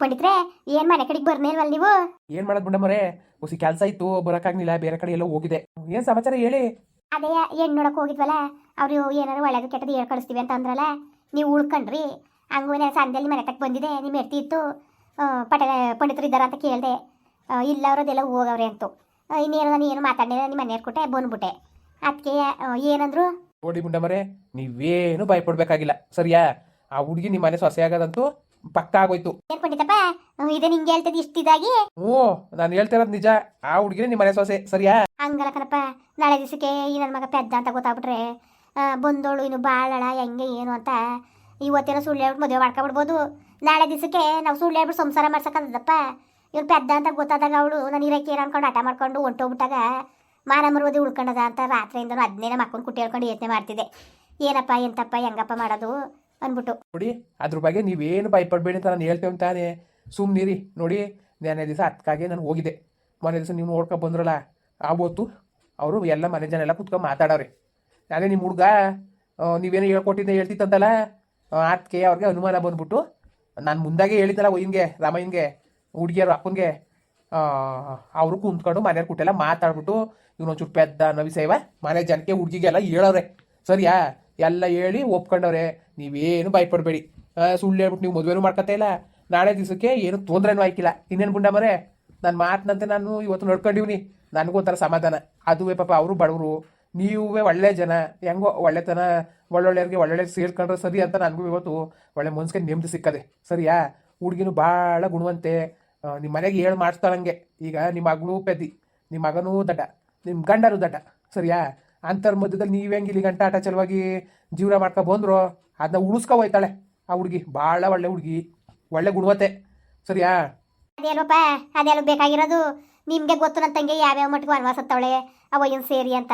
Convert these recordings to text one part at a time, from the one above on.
ಪಂಡಿತ್ರೆ ಏನ್ ಮನೆ ಕಡೆಗೆ ಬರ್ನೇ ಇಲ್ವಲ್ಲ ನೀವು? ಏನ್ ಮಾಡೋದು ಬುಂಡಮ್ಮರೇ ಹೊಸಿ ಕೆಲಸ ಇತ್ತು ಬರೋಕ್ಕಾಗ್ಲಿಲ್ಲ ಬೇರೆ ಕಡೆ ಎಲ್ಲೋ ಹೋಗಿದೆ. ಏನ್ ಸಮಾಚಾರ ಹೇಳಿ? ಅದೇ ಹೆಣ್ಣು ನೋಡಕ್ ಹೋಗಿದ್ವಲ್ಲ ಅವ್ರು ಏನಾರು ಒಳ್ಳೆದು ಕೆಟ್ಟದ್ದು ಹೇಳ್ ಕಳಿಸ್ತೀವಿ ಅಂತ ಅಂದ್ರಲ್ಲ ನೀವು ಉಳ್ಕೊಂಡ್ರಿ. ಹಂಗೂ ಸಂದಲ್ಲಿ ಮನೆ ತಕ್ಕ ಬಂದಿದೆ ನಿಮ್ಮ ಹೆಡ್ತಿ ಇತ್ತು. ಪಟ ಪಂಡಿತರು ಇದ್ದಾರ ಅಂತ ಕೇಳಿದೆ. ಇಲ್ಲ ಅವರದೆಲ್ಲ ಹೋಗವ್ರೆ ಅಂತು. ಇನ್ನೇನು ನಾನು ಏನು ಮಾತಾಡಿಲ್ಲ ನಿಮ್ಮ ಮನೆ ಕೊಟ್ಟೆ ಬಂದ್ಬಿಟ್ಟೆ. ಅದಕ್ಕೆ ಏನಂದ್ರು? ನೋಡಿ ಬುಂಡಮ್ಮರೇ ನೀವೇನು ಭಯಪಡ್ಬೇಕಾಗಿಲ್ಲ ಸರಿಯಾ? ಆ ಹುಡುಗಿ ನಿಮ್ಮ ಮನೆ ಸೊಸೆ ಆಗೋದಂತೂ ಪಕ್ಕ ಆಗೋಯ್ತು ಏನ್ ಪಂಡಿತಪ್ಪ ಆ, ಇದು ನಿಂಗೆ ಹೇಳ್ತದೆ ಇಷ್ಟಿದಾಗಿ ಓ ನಾನು ಹೇಳ್ತಿರೋದು ನಿಜ. ಆ ಹುಡುಗಿನೇ ನಿಮ್ಮ ಮನೆ ಸೊಸೆ ಸರಿಯಾ? ಹಂಗಲ್ಲ ಕಣಪ್ಪ ನಾಳೆ ದಿವಸಕ್ಕೆ ಈ ನನ್ನ ಮಗ ಪೆದ್ದ ಅಂತ ಗೊತ್ತಾಗ್ಬಿಟ್ರೆ ಆ, ಬಂದೋಳು ಇನ್ನು ಬಾಳಳ ಹೆಂಗೆ ಏನು ಅಂತ ಇವತ್ತೇನೋ ಸುಳ್ಳು ಹೇಳ್ಬಿಟ್ಟು ಮದುವೆ ಮಾಡ್ಕೊಬಿಡ್ಬೋದು. ನಾಳೆ ದಿವಸಕ್ಕೆ ನಾವು ಸುಳ್ಳು ಹೇಳ್ಬಿಟ್ಟು ಸಂಸಾರ ಮಾಡ್ಸಕ್ಕಂತದಪ್ಪ. ಇವ್ರು ಪೆದ್ದ ಅಂತ ಗೊತ್ತಾದಾಗ ಅವಳು ನಾನು ಇರಕ್ಕೆ ಏನು ಅನ್ಕೊಂಡು ಹಠ ಮಾಡ್ಕೊಂಡು ಹೊಂಟೋಗ್ಬಿಟ್ಟಾಗ ಮಾನ ಮರುವುದೇ ಉಳ್ಕೊಂಡದ ಅಂತ ರಾತ್ರಿಯಿಂದ ಅದನ್ನೇ ಮಕ್ಕಳು ಕುಟ್ಟಿ ಹೇಳ್ಕೊಂಡು ಯೋಚನೆ ಮಾಡ್ತಿದ್ದೆ. ಏನಪ್ಪ ಎಂತಪ್ಪ ಹೆಂಗಪ್ಪ ಮಾಡೋದು? ಅಂದ್ಬಿಟ್ಟು. ನೋಡಿ, ಅದ್ರ ಬಗ್ಗೆ ನೀವೇನು ಭಯಪಡಬೇಡಿ ಅಂತ ನಾನು ಹೇಳ್ತೇವೆ ತಾನೇ ಸುಮ್ಮನಿರಿ ನೋಡಿ ನೆನೆ ದಿವಸ ಅದಕ್ಕಾಗಿ ನಾನು ಹೋಗಿದ್ದೆ. ಮೊನ್ನೆ ದಿವಸ ನೀವು ನೋಡ್ಕೊ ಬಂದ್ರಲ್ಲ ಆಗೋತು ಅವರು ಎಲ್ಲ ಮನೆ ಜನ ಎಲ್ಲ ಕುತ್ಕೊಂಡು ಮಾತಾಡೋರಿ ಅದೇ ನಿಮ್ಮ ಹುಡುಗ ನೀವೇನು ಹೇಳ್ಕೊಟ್ಟಿದ್ದೆ ಹೇಳ್ತಿತ್ತಂತಲ್ಲ ಅದಕ್ಕೆ ಅವ್ರಿಗೆ ಅನುಮಾನ ಬಂದ್ಬಿಟ್ಟು, ನಾನು ಮುಂದಾಗೆ ಹೇಳಿದ್ದಲ್ಲ ಒಯ್ಯನ್ಗೆ, ರಾಮಯ್ಯನ್ಗೆ, ಹುಡುಗಿಯರು ಅಪ್ಪನಿಗೆ ಅವರು ಕುಂತ್ಕೊಂಡು ಮನೆಯವ್ರು ಕುಟ್ಟೆಲ್ಲ ಮಾತಾಡ್ಬಿಟ್ಟು, ಇವನೊಂಚೂರು ಪೆದ್ದ ನವಿಸೇವ ಮನೆ ಜನಕ್ಕೆ ಹುಡುಗಿಗೆಲ್ಲ ಹೇಳೋರೆ ಸರಿಯಾ? ಎಲ್ಲ ಹೇಳಿ ಒಪ್ಕೊಂಡವ್ರೆ, ನೀವೇನು ಭಯಪಡಬೇಡಿ. ಸುಳ್ಳು ಹೇಳ್ಬಿಟ್ಟು ನೀವು ಮದುವೆನೂ ಮಾಡ್ಕೊತಾ ಇಲ್ಲ. ನಾಳೆ ದಿವಸಕ್ಕೆ ಏನು ತೊಂದರೆನೂ ಆಯ್ಕಿಲ್ಲ. ಇನ್ನೇನು ಬುಂಡ ಮರೆ ನನ್ನ ಮಾತಿನಂತೆ ನಾನು ಇವತ್ತು ನಡ್ಕೊಂಡಿವ್ನಿ. ನನಗೂ ಒಂಥರ ಸಮಾಧಾನ. ಅದುವೇ ಪಾಪ ಅವರು ಬಡವರು. ನೀವೇ ಒಳ್ಳೆ ಜನ. ಹೆಂಗೋ ಒಳ್ಳೆತನ, ಒಳ್ಳೊಳ್ಳೆಯವ್ರಿಗೆ ಒಳ್ಳೊಳ್ಳೆ ಸೇರ್ಕೊಂಡ್ರೆ ಸರಿ ಅಂತ ನನಗೂ ಇವತ್ತು ಒಳ್ಳೆ ಮನ್ಸಿಗೆ ನೆಮ್ಮದಿ ಸಿಕ್ಕದೆ. ಸರಿಯಾ? ಹುಡುಗಿನೂ ಭಾಳ ಗುಣವಂತೆ. ನಿಮ್ಮ ಮನೆಗೆ ಹೇಳಿ ಮಾಡಿಸ್ತಾಳಂಗೆ. ಈಗ ನಿಮ್ಮ ಮಗನೂ ಪೆದ್ದಿ. ನಿಮ್ಮ ಮಗನೂ ದಡ್ಡ. ನಿಮ್ಮ ಗಂಡರು ದಡ್ಡ. ಸರಿಯಾ? ಅಂತರ್ ಮಧ್ಯದಲ್ಲಿ ನೀವು ಹೆಂಗೆ ಇಲ್ಲಿ ಗಂಟ ಆಟ ಚಲವಾಗಿ ಜೀವನ ಮಾಡ್ಕೊ ಬಂದ್ರು ಅದನ್ನ ಉಳಿಸ್ಕೊ ಹೋಯ್ತಾಳೆ ಆ ಹುಡುಗಿ. ಭಾಳ ಒಳ್ಳೆ ಹುಡುಗಿ. ಒಳ್ಳೆ ಗುಣವತ್ತೆ. ಸರಿಯಾ? ಅದೇನಪ್ಪ ಅದೆಲ್ಲ ಬೇಕಾಗಿರೋದು? ನಿಮಗೆ ಗೊತ್ತು ನನ್ನ ತಂಗಿ ಯಾವ್ಯಾವ ಮಟ್ಟಿಗೆ ವನವಾಸ ಅವ ಏನು ಸೇರಿ ಅಂತ.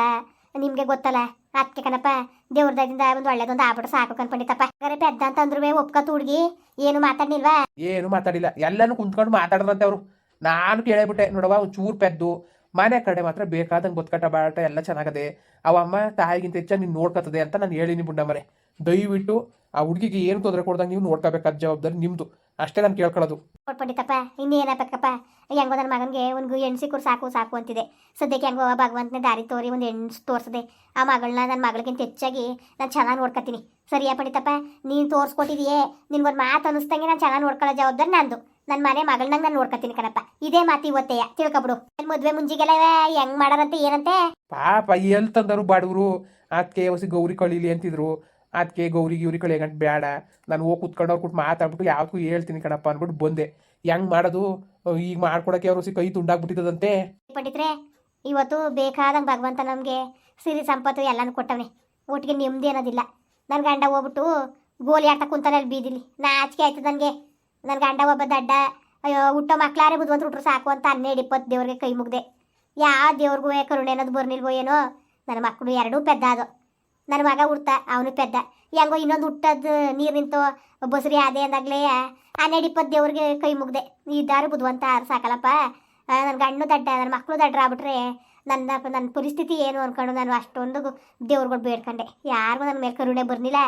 ನಿಮಗೆ ಗೊತ್ತಲ್ಲ? ಅದಕ್ಕೆ ಕಣಪ್ಪ ದೇವ್ರದಿಂದ ಒಂದು ಒಳ್ಳೇದೊಂದು ಆಬಿಟ್ಟು ಸಾಕು ಕನ್ಕೊಂಡಿತ್ತಪ್ಪ ಹಾಗಾದ್ರೆ ಪೆದ್ದ ಅಂತ ಅಂದ್ರು ಒಪ್ಕತ್ ಹುಡುಗಿ. ಏನು ಮಾತಾಡ್ನಿಲ್ವಾ ಏನು ಮಾತಾಡಿಲ್ಲ ಎಲ್ಲನೂ ಕುಂತ್ಕೊಂಡು ಮಾತಾಡೋದಂತೆ ಅವರು. ನಾನು ಕೇಳಿಬಿಟ್ಟೆ. ನೋಡವ್ವ ಒಂಚೂರು ಚೂರು ಪೆದ್ದು. ಮನೆ ಕಡೆ ಮಾತ್ರ ಬೇಕಾದಂಗೆ ಗೊತ್ಕಟ್ಟ ಬಾಟ ಎಲ್ಲ ಚೆನ್ನಾಗದೆ ಅಮ್ಮ ತಾಯಿಗಿಂತ ಹೆಚ್ಚಾಗಿ ನೀನು ನೋಡ್ಕೊತದೆ ಅಂತ ನಾನು ಹೇಳಿನಿ ಬುಂಡಮ್ಮರೆ ದಯವಿಟ್ಟು ಆ ಹುಡುಗಿಗೆ ಏನು ತೊಂದರೆ ಕೊಡ್ದಂಗೆ ನೀವು ನೋಡ್ಕೋಬೇಕಾದ ಜವಾಬ್ದಾರಿ ನಿಮ್ಮದು ಅಷ್ಟೇ ನಾನು ಕೇಳ್ಕೊಳ್ಳೋದು. ಕೊಟ್ಬಿಟ್ಟಿತ್ತಪ್ಪ ಇನ್ನೇನಬೇಕಪ್ಪ ಹೆಂಗೋ ನನ್ನ ಮಗನಿಗೆ ಒಂದು ಹೆಣ್ಣು ಸಿಕ್ಕರು ಸಾಕು ಸಾಕು ಅಂತಿದೆ. ಸದ್ಯಕ್ಕೆ ಹೆಂಗೋ ಭಗವಂತನೇ ದಾರಿ ತೋರಿ ಒಂದು ಹೆಣ್ಣು ತೋರಿಸದೆ. ಆ ಮಗಳನ್ನ ನನ್ನ ಮಗಳಿಗಿಂತ ಹೆಚ್ಚಾಗಿ ನಾನು ಚೆನ್ನಾಗಿ ನೋಡ್ಕೊತೀನಿ ಸರಿಯಾ ಪಂಡಿತಪ್ಪ? ನೀನು ತೋರಿಸ್ಕೊಟ್ಟಿದೆಯೇ? ನಿನ್ಗೊಂದು ಮಾತು ಅನ್ನಿಸ್ದಂಗೆ ನಾನು ಚೆನ್ನಾಗಿ ನೋಡ್ಕೊಳ್ಳೋ ಜವಾಬ್ದಾರಿ ನಂದು. ನನ್ನ ಮನೆ ಮಗಳನ್ನ ನಾನು ನೋಡ್ಕೊತೀನಿ ಕಣಪ್ಪ. ಇದೇ ಮಾತು ಇವತ್ತೆಯ ತಿಳ್ಕೊಬಿಡು. ಮದುವೆ ಮುಂಜಿಗೆಲ್ಲ ಹೆಂಗ್ ಮಾಡಾರಂತೆ ಏನಂತೆ? ಪಾಪ ಎಲ್ಲಿ ತಂದರು ಬಾಡುವರು ಅದಕ್ಕೆ ಹೊಸ ಗೌರಿ ಕಳೀಲಿ ಅಂತಿದ್ರು. ಅದಕ್ಕೆ ಗೌರಿ ಗಿವ್ರಿ ಕಡೆ ಬೇಡ. ನಾನು ಹೋಗಿ ಕುತ್ಕೊಂಡು ಅವ್ರು ಕೂತ್ ಮಾತಾಡ್ಬಿಟ್ಟು ಯಾವ್ದಕ್ಕೂ ಹೇಳ್ತೀನಿ ಕಣಪ್ಪ ಅಂದ್ಬಿಟ್ಟು ಬಂದೆ. ಹೆಂಗೆ ಮಾಡೋದು? ಈಗ ಮಾಡ್ಕೊಡಕ್ಕೆ ಅವ್ರು ಕೈ ತುಂಡಾಗ್ಬಿಟ್ಟಿದ್ದದಂತೆ ಪಂಡಿತ್ರೆ, ಇವತ್ತು ಬೇಕಾದಂಗೆ ಭಗವಂತ ನಮಗೆ ಸಿರಿ ಸಂಪತ್ತು ಎಲ್ಲನೂ ಕೊಟ್ಟವನೆ. ಒಟ್ಟಿಗೆ ನೆಮ್ಮದಿ ಅನ್ನೋದಿಲ್ಲ. ನನ್ನ ಗಂಡ ಹೋಗ್ಬಿಟ್ಟು ಗೋಲಿ ಆಟ ಕುಂತಾನೆ ಅಲ್ಲಿ ಬೀದಿಲಿ. ನಾಚಿಕೆ ಆಯ್ತು ನನಗೆ. ನನ್ನ ಗಂಡ ಒಬ್ಬ ದಡ್ಡ, ಅಯ್ಯೋ, ಹುಟ್ಟೋ ಮಕ್ಳಾರೆ ಬುದ್ಧವಂತ ಹುಟ್ಟರು ಸಾಕು ಅಂತ ಹನ್ನೆರಡು ಇಪ್ಪತ್ತು ದೇವ್ರಿಗೆ ಕೈ ಮುಗ್ದೆ. ಯಾವ ದೇವ್ರಿಗೂ ಕರುಣೆ ಅನ್ನೋದು ಬರ್ನಿಲ್ವೋ ಏನೋ? ನನ್ನ ಮಕ್ಕಳು ಎರಡೂ ಪೆದ್ದ ಅದು ನನ್ನ ಮಗ ಹುಡ್ತ, ಅವನು ಪೆದ್ದ. ಹೆಂಗೋ ಇನ್ನೊಂದು ಹುಟ್ಟದ್ದು ನೀರು ನಿಂತು, ಬಸ್ರಿ ಅದೇ ಅಂದಾಗಲೇ ಹನ್ನೆರಡು ಇಪ್ಪತ್ತು ದೇವ್ರಿಗೆ ಕೈ ಮುಗ್ದೆ. ಇದ್ದಾರು ಬುದ್ವಂತ ಆರು ಸಾಕಲ್ಲಪ್ಪ. ನನ್ನ ಗಂಡು ದಡ್ಡ ನನ್ನ ಮಕ್ಕಳು ದಡ್ಡ ಆಗ್ಬಿಟ್ರೆ ನನ್ನ ನನ್ನ ಪರಿಸ್ಥಿತಿ ಏನು ಅನ್ಕೊಂಡು ನಾನು ಅಷ್ಟೊಂದು ದೇವ್ರುಗಳು ಬೇಡ್ಕೊಂಡೆ. ಯಾರಿಗೂ ನನ್ನ ಮೇಲೆ ಕರುಣೆ ಬರ್ನಿಲ್ಲ.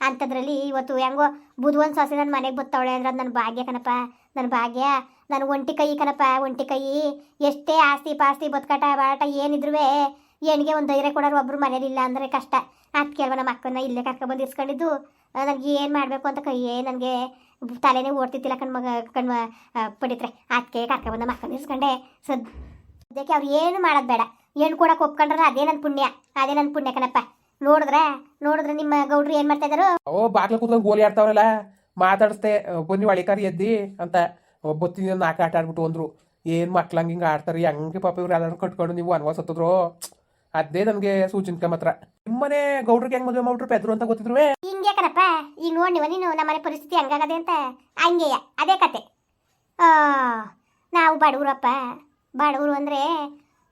ಅಂಥದ್ರಲ್ಲಿ ಇವತ್ತು ಹೆಂಗೋ ಬುಧವಂತ ಸೊಸೆ ನನ್ನ ಮನೆಗೆ ಬತ್ತವಳೆ ಅಂದ್ರೆ ಅದು ನನ್ನ ಭಾಗ್ಯ ಕಣಪ್ಪ. ನನ್ನ ಭಾಗ್ಯ ನನ್ನ ಒಂಟಿ ಕೈ ಕಣಪ್ಪ, ಒಂಟಿ ಕೈ. ಎಷ್ಟೇ ಆಸ್ತಿ ಪಾಸ್ತಿ ಬದುಕಾಟ ಬಾಟ ಏನಿದ್ರು ಹೆಣ್ಣಿಗೆ ಒಂದು ಧೈರ್ಯ ಕೊಡೋರು ಒಬ್ರು ಮನೇಲಿಲ್ಲ ಅಂದರೆ ಕಷ್ಟ. ಅದಕ್ಕೆ ಅಲ್ವ ನಮ್ಮ ಅಕ್ಕನ ಇಲ್ಲೇ ಕರ್ಕೊಬಂದು ಇಸ್ಕೊಂಡಿದ್ದು ನನಗೆ ಏನು ಮಾಡಬೇಕು ಅಂತ ಕೈಯೇ ನನಗೆ ತಲೆನೇ ಓಡ್ತಿತ್ತಿಲ್ಲ ಕಣ್ಮಗ ಕಣ್ಮ ಪಡಿತ್ರೆ ಅದಕ್ಕೆ ಕರ್ಕೊಬಂದು ನಮ್ಮ ಅಕ್ಕನ ಇಸ್ಕೊಂಡೆ ಸದ್ ಸದ್ಯಕ್ಕೆ ಅವ್ರು ಏನು ಮಾಡೋದು ಬೇಡ. ಏನು ಕೊಡಕ್ಕೆ ಒಪ್ಕೊಂಡ್ರೆ ಅದೇ ನನ್ನ ಪುಣ್ಯ. ಅದೇ ನನ್ನ ಪುಣ್ಯ ಕಣಪ್ಪ. ನೋಡಿದ್ರೆ ನೋಡಿದ್ರೆ ನಿಮ್ಮ ಗೌಡ್ರು ಏನು ಮಾಡ್ತಾ ಇದ್ದಾರೆ ಓ ಬಾಗ್ಲ ಕೂತ್ಕೊಂಡು ಗೋಲಿ ಆಡ್ತಾವ್ರಲ್ಲ, ಮಾತಾಡಿಸ್ದೆ ಬನ್ನಿ ಒಳಿಕಾರಿ ಎದ್ದಿ ಅಂತ ಬತ್ತೀನಿ ನಾಲ್ಕು ಆಟ ಆಡ್ಬಿಟ್ಟು ಅಂದ್ರು. ಏನು ಮಕ್ಳಂಗೆ ಹಿಂಗೆ ಆಡ್ತಾರೆ, ಹಂಗೆ ಪಾಪ ಇವ್ರು ಎಲ್ಲರೂ ಕಟ್ಕೊಂಡು ನೀವು ಅನ್ವಾಸ ಹತ್ತಿದ್ರು? ಅದೇ ನಮಗೆ ಸೂಚನೆ ಮಾತ್ರ ನಿಮ್ಮನೆ ಗೌಡ್ರಿಗೆ ಹೆಂಗ್ ಮದುವೆ ಮಾಡ್ಬಿಟ್ರು, ಪೆದ್ರು ಅಂತ ಗೊತ್ತಿದ್ರು ಹಿಂಗೆ ಕಣಪ್ಪ ಈಗ ನೋಡಿ ನೀನು ನಮ್ಮನೆ ಪರಿಸ್ಥಿತಿ ಹಂಗಾಗದೆ ಅಂತ. ಹಂಗೆಯ ಅದೇ ಕತೆ. ನಾವು ಬಡವರಪ್ಪ. ಬಡವರು ಅಂದ್ರೆ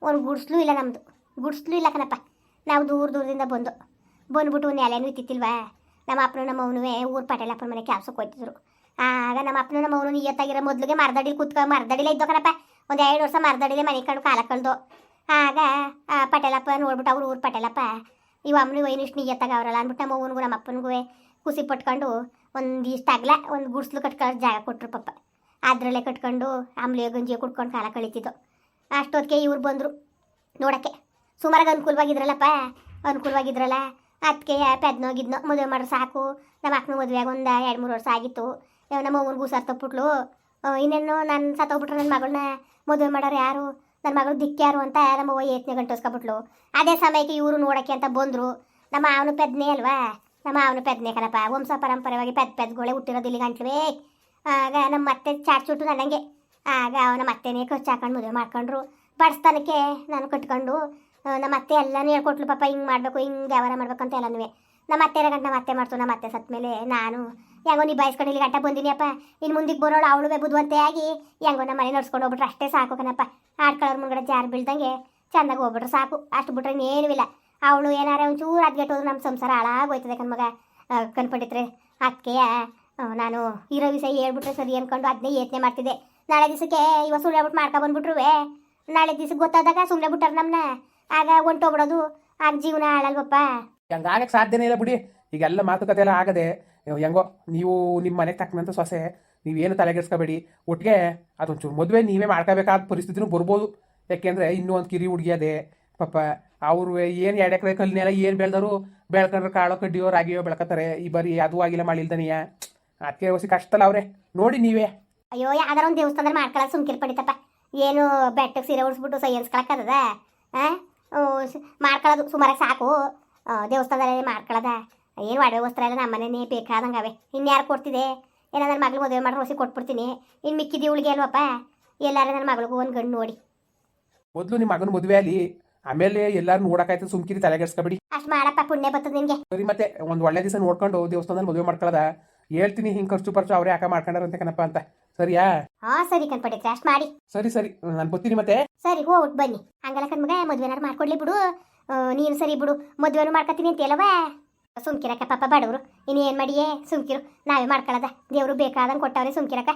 ಒಂದು ಗುಡ್ಸ್ಲು ಇಲ್ಲ ನಮ್ದು. ಗುಡ್ಸ್ಲು ಇಲ್ಲ ಕಣಪ್ಪ. ನಾವು ದೂರ ದೂರದಿಂದ ಬಂದು. ಬಂದ್ಬಿಟ್ಟು ನೆಲೆನೂ ಇತ್ತಿತ್ತಿಲ್ವಾ? ನಮ್ಮ ಅಪ್ಪನ ನಮ್ಮ ಅವನುವೆ ಊರು ಪಟೇಲಪ್ಪನ ಮನೆ ಕೆಲಸಕ್ಕೆ ಹೋಗ್ತಿದ್ರು ಆಗ ನಮ್ಮ ಅಪ್ಪನ ನಮ್ಮ ಅವನು ನಿಯತ್ತಾಗಿರೋ ಮೊದಲಿಗೆ ಮರದಡಿಲಿ ಕೂತ್ಕ ಮರದಡಿಲೇ ಇದ್ದೋ ಕಣಪ್ಪ. ಒಂದು ಎರಡು ವರ್ಷ ಮರದಡಿಲೇ ಮನೆ ಕಂಡು ಕಾಲ ಕಳ್ದು. ಆಗ ಪಟೇಲಪ್ಪ ನೋಡ್ಬಿಟ್ಟು ಅವ್ರು ಊರು ಪಟೇಲಪ್ಪ, ಇವ ಅಮ್ಮನಿಗೆ ಏನು ಇಷ್ಟು ಎತ್ತಾಗ ಅವರಲ್ಲ ಅಂದ್ಬಿಟ್ಟು ನಮ್ಮ ಅವ್ವನಿಗೂ ನಮ್ಮ ಅಪ್ಪನಿಗೂ ಖುಷಿ ಪಟ್ಕೊಂಡು ಒಂದು ಇಷ್ಟು ಅಗಲ ಒಂದು ಗುಡ್ಸ್ಲು ಕಟ್ಕೊಳ್ಳೋ ಜಾಗ ಕೊಟ್ಟರು ಪಪ್ಪ ಅದರಲ್ಲೇ ಕಟ್ಕೊಂಡು ಆಮ್ಲೆ ಗಂಜಿ ಕುಡ್ಕೊಂಡು ಕಾಲ ಕಳೀತಿದ್ದು. ಅಷ್ಟೊತ್ತಿಗೆ ಇವ್ರು ಬಂದರು ನೋಡೋಕ್ಕೆ. ಸುಮಾರಾಗಿ ಅನುಕೂಲವಾಗಿದ್ರಲ್ಲಪ್ಪ, ಅನುಕೂಲವಾಗಿದ್ರಲ್ಲ ಅದಕ್ಕೆ ಪೆದ್ನೋಗಿದ್ನೋ ಮದುವೆ ಮಾಡ್ರೆ ಸಾಕು. ನಮ್ಮ ಅಕ್ಕನ ಮದುವೆಯಾಗ ಒಂದು ಎರಡು ಮೂರು ವರ್ಷ ಆಗಿತ್ತು. ನಮ್ಮ ಅವ್ವನಿಗೂ ಸರ್ ತಪ್ಪಿಟ್ಲು ಇನ್ನೇನು ನಾನು ಸತ್ತೋಗ್ಬಿಟ್ರೆ ನನ್ನ ಮಗಳನ್ನ ಮದುವೆ ಮಾಡೋರು ಯಾರು? ನನ್ನ ಮಗಳು ದಿಕ್ಕ್ಯಾರು ಅಂತ ನಮ್ಮವ್ವ ಗಂಟೆ ಗಂಟೋಸ್ಕೊಬಿಟ್ಲು ಅದೇ ಸಮಯಕ್ಕೆ ಇವರು ನೋಡೋಕ್ಕೆ ಅಂತ ಬಂದರು. ನಮ್ಮ ಅವನು ಪೆದ್ನೆ ಅಲ್ವಾ? ನಮ್ಮ ಅವನು ಪೆದ್ನೆ ಕಣಪ್ಪ. ವಂಶ ಪರಂಪರೆಯಾಗಿ ಪೆದ್ ಪೆದ್ಗಳೇ ಹುಟ್ಟಿರೋದು ಇಲ್ಲಿ ಗಂಟ್ಲೇ ಆಗ ನಮ್ಮ ಮತ್ತೆ ಚಾಟ್ಸುಟ್ಟು ನನಗೆ ಆಗ ಅವನ ಮತ್ತೆನೇ ಖರ್ಚು ಹಾಕೊಂಡು ಮದುವೆ ಮಾಡ್ಕೊಂಡ್ರು. ಬಡಿಸ್ತಾನಕ್ಕೆ ನಾನು ಕಟ್ಕೊಂಡು ನಮ್ಮ ಅತ್ತೆ ಎಲ್ಲನೂ ಹೇಳ್ಕೊಟ್ಲು, ಪಾಪ ಹಿಂಗೆ ಮಾಡಬೇಕು, ಹಿಂಗೆ ವ್ಯವಹಾರ ಮಾಡ್ಬೇಕು ಅಂತ ಎಲ್ಲನೂ ನಮ್ಮ ಅತ್ತೆ ಗಂಟ ನಮ್ಮ ಅತ್ತೆ ಮಾಡ್ತು, ನಮ್ಮ ಅತ್ತೆ ಸತ್ತ ಮೇಲೆ ನಾನು. ಹೆಂಗೋ ನಿಭಾಯಿಸ್ಕೊಂಡು ಇಲ್ಲಿ ಗಂಟ ಬಂದಿನಿ ಅಪ್ಪ ಇನ್ನು ಮುಂದಿಗೆ ಬರೋಳು ಅವಳು ಬುದ್ಧಿವಂತೆ ಆಗಿ, ಹೆಂಗೋ ನಮ್ಮ ಮನೆ ನಡ್ಸ್ಕೊಂಡು ಹೋಗ್ಬಿಟ್ರೆ ಅಷ್ಟೇ ಸಾಕು ಕಣಪ್ಪ. ಆಡ್ಕೊಳ್ಳೋರು ಮುಂಗಡೆ ಜಾರು ಬೀಳ್ದಂಗೆ ಚೆನ್ನಾಗಿ ಹೋಗ್ಬಿಟ್ರೆ ಸಾಕು. ಅಷ್ಟು ಬಿಟ್ರೆ ಇನ್ನೇನೂ ಇಲ್ಲ. ಅವಳು ಏನಾರ ಒಂಚೂರು ಅದ್ಗೆಟ್ಟೋದು ನಮ್ಮ ಸಂಸಾರ ಹಾಳಾಗೋಯ್ತದೆ ಕಣ್ಮಗ ಕಣ್ಪಟ್ಟಿದ್ರೆ ಅಕ್ಕೆಯ ನಾನು ಇರೋ ವಿಷಯ ಹೇಳ್ಬಿಟ್ರೆ ಸರಿ ಅಂದ್ಕೊಂಡು ಅದನ್ನೇ ಯೋಚನೆ ಮಾಡ್ತಿದ್ದೆ. ನಾಳೆ ದಿವಸಕ್ಕೆ ಇವ ಸುಳ್ಳೆ ಬಿಟ್ಟು ಮಾಡ್ಕೊ ಬಂದ್ಬಿಟ್ರುವೆ. ನಾಳೆ ದಿವಸಕ್ಕೆ ಗೊತ್ತಾದಾಗ ಸುಮ್ಮನೆ ಬಿಟ್ಟಾರ ನಮ್ಮನ್ನ ಆಗ ಹೊಂಟೋಗ್ಬಿಡೋದು. ಆಗ ಜೀವನ ಹಾಳಲ್ವಪ್ಪ. ಹಂಗಾಗಕ್ಕೆ ಸಾಧ್ಯನೇ ಇಲ್ಲ ಬಿಡಿ. ಈಗೆಲ್ಲ ಮಾತುಕತೆ ಎಲ್ಲ ಆಗದೆ, ಹೆಂಗೋ ನೀವು ನಿಮ್ಮ ಮನೆಗೆ ತಕ್ಕನಂತ ಸೊಸೆ ನೀವೇನು ತಲೆಗೆಡ್ಸ್ಕೋಬೇಡಿ. ಒಟ್ಟಿಗೆ ಅದೊಂಚೂರು ಮದುವೆ ನೀವೇ ಮಾಡ್ಕೋಬೇಕಾದ ಪರಿಸ್ಥಿತಿನೂ ಬರ್ಬೋದು. ಯಾಕೆಂದರೆ ಇನ್ನೂ ಒಂದು ಕಿರಿ ಹುಡುಗಿ ಅದೇ ಪಾಪ ಅವರು ಏನು ಎರಡು ಎಕರೆ ಕಲ್ಲಿನೆಲ್ಲ ಏನು ಬೆಳೆದರು ಬೆಳ್ಕೊಂಡ್ರೆ ಕಾಳು ಕಡ್ಡಿಯೋ ರಾಗಿಯೋ ಬೆಳ್ಕೊತಾರೆ. ಈ ಬರೀ ಅದು ಆಗಿಲ್ಲ ಮಾಡಿಲ್ದನಿಯ ಅದಕ್ಕೆ ಹೊಸಿ ಕಷ್ಟಲ್ಲ ಅವ್ರೆ. ನೋಡಿ ನೀವೇ. ಅಯ್ಯೋ, ಯಾವ್ದಾರ ಒಂದು ದೇವಸ್ಥಾನ ಮಾಡ್ಕೊಳ್ಳೋದು ಸುಮ್ಕಿರ್ ಪಡಿತಪ್ಪ ಏನು ಬೆಟ್ಟಕ್ಕೆ ಸೀರೆ ಉಡ್ಸ್ಬಿಟ್ಟು ಸೈ ಎನ್ಸ್ಕೊಳಕ್ಕದ ಮಾಡ್ಕೊಳ್ಳೋದು ಸುಮಾರಾಗಿ ಸಾಕು. ದೇವಸ್ಥಾನದಲ್ಲಿ ಮಾಡ್ಕೊಳ್ಳೋದ ಏನು ಒಡವೆ ವಸ್ತ್ರ ಎಲ್ಲ ನಮ್ಮ ಮನೆನೇ ಬೇಕಾದಂಗೆ ಅವೆ. ಇನ್ಯಾರು ಕೊಡ್ತಿದೆ? ಏನೋ ನನ್ನ ಮಗಳು ಮದುವೆ ಮಾಡಿ ಹೊಸಿ ಕೊಟ್ಬಿಡ್ತೀನಿ. ಇನ್ನು ಮಿಕ್ಕಿದ ಇವಳಿಗೆ ಅಲ್ವಪ್ಪ? ಎಲ್ಲಾರ ನನ್ನ ಮಗಳಿಗೂ ಒಂದು ಗಂಡು ನೋಡಿ. ಮೊದಲು ನಿಮ್ಮ ಮಗನ ಮದುವೆ ಅಲ್ಲಿ ಆಮೇಲೆ ಎಲ್ಲರೂ ನೋಡಕಾಯ್ತು ಸುಮ್ಕಿರಿ ತಲೆಗೆಡ್ಸ್ಕೊಬಿಡಿ ಅಷ್ಟು ಮಾಡಪ್ಪ ಪುಣ್ಯ ಬರ್ತದೆ ನಿನಗೆ. ಸರಿ ಮತ್ತೆ ಒಂದು ಒಳ್ಳೆ ದಿವಸ ನೋಡ್ಕೊಂಡು ದೇವಸ್ಥಾನದಲ್ಲಿ ಮದುವೆ ಮಾಡ್ಕೊಳ್ಳೋದ ಹೇಳ್ತೀನಿ ಹಿಂಗೆ ಖರ್ಚು ಪರ್ಚು ಅವ್ರೇ ಯಾಕೆ ಮಾಡ್ಕೊಂಡಾರಂತೆ ಕಣಪ್ಪ ಅಂತ. ಸರಿಯಾ? ಹಾ ಸರಿ ಕಣ್ಪಡಿದ್ರೆ ಅಷ್ಟು ಮಾಡಿ. ಸರಿ ಸರಿ. ನಾನು ಬರ್ತೀನಿ ಮತ್ತೆ. ಸರಿ ಹೋಗ್ಬಿಟ್ಟು ಬನ್ನಿ. ಹಂಗಲ್ಲ ಕಣ್ಮಗ ಮದುವೆನಾರು ಮಾಡ್ಕೊಡ್ಲಿ ಬಿಡು. ನೀನು ಸರಿ ಬಿಡು, ಮದುವೆನೂ ಮಾಡ್ಕೊತೀನಿ ಅಂತೀಯಲ್ಲವ ಸುಮ್ಕಿರಕ್ಕ ಪಾಪ ಬಡವರು, ಇನ್ನು ಏನು ಮಾಡಿಯೇ? ಸುಮ್ಕಿರು, ನಾವೇ ಮಾಡ್ಕೊಳ್ಳೋದ ದೇವರು ಬೇಕಾದಂಗೆ ಕೊಟ್ಟವ್ರೆ ಸುಮ್ಕಿರಕ್ಕ.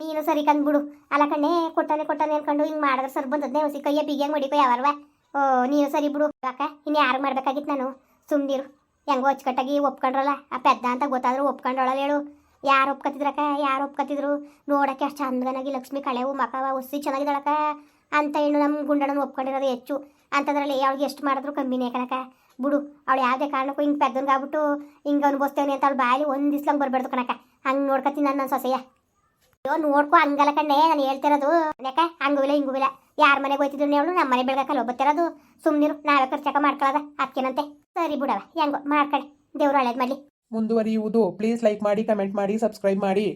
ನೀನು ಸರಿ ಕಂದ್ಬಿಡು ಅಲ್ಲ ಕಣ್ಣೆ ಕೊಟ್ಟಾನೆ ಕೊಟ್ಟಾನೆ ಅನ್ಕೊಂಡು ಹಿಂಗೆ ಮಾಡಿದ್ರೆ ಸರ್ ಬಂದದ್ನೇ ಹೊಸಿ ಕೈಯ ಬಿಗಿಯಂಗೆ ಮಡಿಕೋ ಯಾವಾರವ ಓ, ನೀನು ಸರಿ ಬಿಡು. ಅಕ್ಕ, ಇನ್ನು ಯಾರು ಮಾಡ್ಬೇಕಾಗಿತ್ತು ನಾನು? ಸುಮ್ಮನಿರು ಹೆಂಗೋ ಅಚ್ಚುಕಟ್ಟಾಗಿ ಒಪ್ಕೊಂಡ್ರಲ್ಲ, ಆ ಪೆದ್ದ ಅಂತ ಗೊತ್ತಾದ್ರು ಒಪ್ಕೊಂಡ್ರೊಳಲ್ಲ ಹೇಳು. ಯಾರು ಒಪ್ಕೊತಿದ್ರಕ್ಕ? ಯಾರು ಒಪ್ಕೊತಿದ್ರು? ನೋಡೋಕ್ಕೆ ಅಷ್ಟು ಚಂದನಾಗಿ ಲಕ್ಷ್ಮಿ ಕಳೆವು, ಮಕವ ಒಸಿ ಚೆನ್ನಾಗಿದ್ದಾಳಕ್ಕ. ಅಂತ ಹೆಣ್ಣು ನಮ್ಮ ಗುಂಡಣ್ಣ ಒಪ್ಕೊಂಡಿರೋದು ಹೆಚ್ಚು. ಅಂಥದ್ರಲ್ಲಿ ಅವಳಿಗೆ ಎಷ್ಟು ಮಾಡಿದ್ರು ಕಮ್ಮಿನೇ ಕಣಕ ಬಿಡು, ಅವಳು ಯಾವುದೇ ಕಾರಣಕ್ಕೂ ಹಿಂಗೆ ಪೆದ್ದನ್ಗಾಗ್ಬಿಟ್ಟು ಹಿಂಗೆ ಅನುಭವಿಸ್ತೇವೆ ಅಂತ ಅವ್ಳು ಬಾಯಲ್ಲಿ ಒಂದು ದಿಸ್ಲಂಗೆ ಬರಬಾರ್ದು ಕಣಕ ಹಂಗೆ ನೋಡ್ಕೊತೀನಿ ನಾನು ನನ್ನ ಸೊಸೆಯ. ಅಯ್ಯೋ, ನೋಡ್ಕೊ, ಹಂಗಲ್ಲ ಕಣ್ಣೆ, ನಾನು ಹೇಳ್ತಿರೋದು. ಯಾಕ? ಹಂಗೂ ಇಲ್ಲ, ಹಿಂಗೂ ಇಲ್ಲ. ಯಾರ ಮನೆಗೆ ಹೋಯ್ತಿದ್ರು ಅವಳು? ನಮ್ಮ ಮನೆ ಬೆಳಗಕ್ಕಲ್ಲ ಒಬ್ಬತ್ತಿರೋದು ಸುಮ್ಮನಿರು ನಾವೇ ಚೆಕ ಮಾಡ್ಕೊಳ್ಳೋದ ಅದಕ್ಕೇನಂತೆ ಸರಿ ಬಿಡವ ಹೆಂಗೋ ಮಾಡ್ಕೊಳ್ಳಿ ದೇವ್ರು ಒಳ್ಳೇದು ಮಾಡಲಿ. ಮುಂದುವರಿಯುವುದು. ಪ್ಲೀಸ್ ಲೈಕ್ ಮಾಡಿ, ಕಮೆಂಟ್ ಮಾಡಿ, ಸಬ್ಸ್ಕ್ರೈಬ್ ಮಾಡಿ.